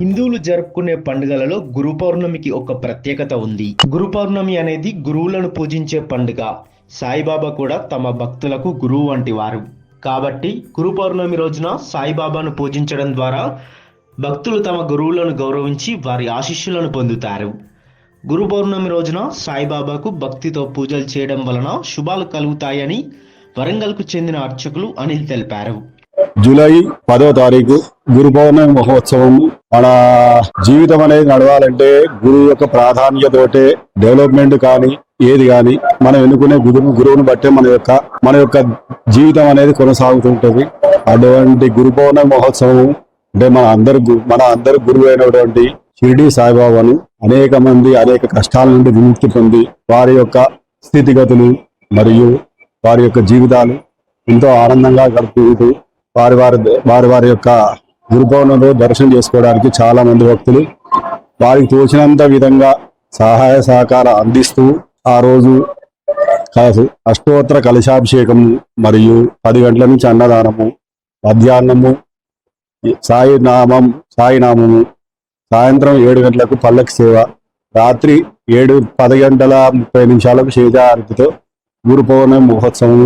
హిందువులు జరుపుకునే పండుగలలో గురు పౌర్ణమికి ఒక ప్రత్యేకత ఉంది. గురు పౌర్ణమి అనేది గురువులను పూజించే పండుగ. సాయిబాబా కూడా తమ భక్తులకు గురువు వంటి వారు. కాబట్టి గురు పౌర్ణమి రోజున సాయిబాబాను పూజించడం ద్వారా భక్తులు తమ గురువులను గౌరవించి వారి ఆశీస్సులను పొందుతారు. గురు పౌర్ణమి రోజున సాయిబాబాకు భక్తితో పూజలు చేయడం వలన శుభాలు కలుగుతాయని వరంగల్కు చెందిన అర్చకులు అనిల్ తెలిపారు. జూలై పదో తారీఖు గురు పౌర్ణమి మహోత్సవం మన జీవితం అనేది నడవాలంటే గురువు యొక్క ప్రాధాన్యతతోటే డెవలప్మెంట్ కానీ ఏది కానీ మనం ఎన్నుకునే గురువు గురువుని బట్టే మన యొక్క మన యొక్క జీవితం అనేది కొనసాగుతుంటుంది. అటువంటి గురు పౌర్ణమి మహోత్సవం అంటే మన అందరు గు- మన అందరు గురువు అయినటువంటి షిరిడి సాయిబాబాను అనేక మంది అనేక కష్టాల నుండి విముక్తి పొంది వారి యొక్క స్థితిగతులు మరియు వారి యొక్క జీవితాలు ఎంతో ఆనందంగా గడుపుతూ వారి వారి వారి వారి యొక్క గురుభవనంలో దర్శనం చేసుకోవడానికి చాలా మంది భక్తులు. వారికి తోచినంత విధంగా సహాయ సహకారం అందిస్తూ ఆ రోజు కలశ- అష్టోత్తర కలశాభిషేకము మరియు పది గంటల నుంచి అన్నదానము మధ్యాహ్నము సాయి నామం సాయినామము సాయంత్రం ఏడు గంటలకు పల్లకి సేవ రాత్రి ఏడు పది గంటల ముప్పై నిమిషాలకు శేజారతితో గురు పౌర్ణమి మహోత్సవం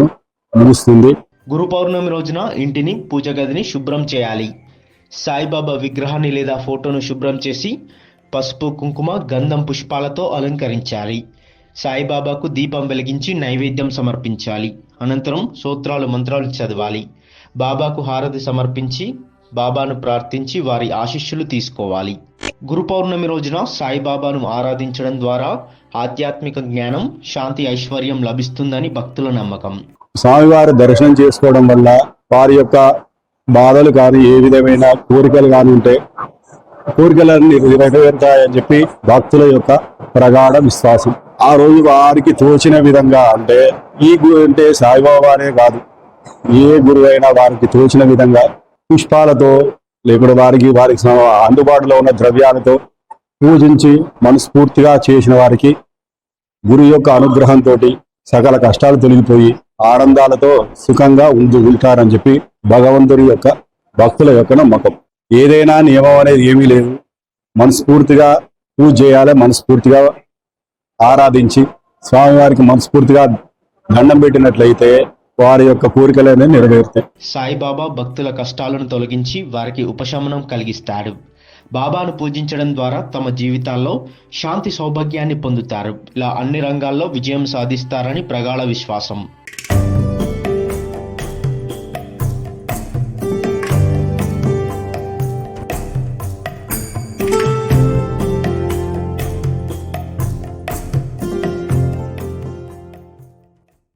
ముగుస్తుంది. గురు పౌర్ణమి రోజున ఇంటిని పూజ గదిని శుభ్రం చేయాలి. సాయిబాబా విగ్రహాన్ని లేదా ఫోటోను శుభ్రం చేసి పసుపు కుంకుమ గంధం పుష్పాలతో అలంకరించాలి. సాయిబాబాకు దీపం వెలిగించి నైవేద్యం సమర్పించాలి. అనంతరం సూత్రాలు మంత్రాలు చదవాలి. బాబాకు హారతి సమర్పించి బాబాను ప్రార్థించి వారి ఆశీస్సులు తీసుకోవాలి. గురు పౌర్ణమి రోజున సాయిబాబాను ఆరాధించడం ద్వారా ఆధ్యాత్మిక జ్ఞానం శాంతి ఐశ్వర్యం లభిస్తుందని భక్తుల నమ్మకం. స్వామివారి దర్శనం చేసుకోవడం వల్ల వారి యొక్క బాధలు కానీ ఏ విధమైన కోరికలు కానీ ఉంటే కోరికలన్నీ నెరవేరుతాయని చెప్పి భక్తుల యొక్క ప్రగాఢ విశ్వాసం. ఆ రోజు వారికి తోచిన విధంగా అంటే ఈ గురు అంటే సాయిబాబానే కాదు ఏ గురువైనా వారికి తోచిన విధంగా పుష్పాలతో లేకుండా వారికి వారికి అందుబాటులో ఉన్న ద్రవ్యాలతో పూజించి మనస్ఫూర్తిగా చేసిన వారికి గురు యొక్క అనుగ్రహంతో సకల కష్టాలు తొలగిపోయి ఆనందాలతో సుఖంగా ఉండి ఉంటారని చెప్పి భగవంతుడి యొక్క భక్తుల యొక్క నమ్మకం. ఏదైనా నియమం అనేది ఏమీ లేదు. మనస్ఫూర్తిగా పూజ చేయాలి మనస్ఫూర్తిగా ఆరాధించి స్వామివారికి మనస్ఫూర్తిగా దండం పెట్టినట్లయితే వారి యొక్క కోరికలనే నెరవేరుతాయి. సాయిబాబా భక్తుల కష్టాలను తొలగించి వారికి ఉపశమనం కలిగిస్తాడు. బాబాను పూజించడం ద్వారా తమ జీవితాల్లో శాంతి సౌభాగ్యాన్ని పొందుతారు. ఇలా అన్ని రంగాల్లో విజయం సాధిస్తారని ప్రగాఢ విశ్వాసం.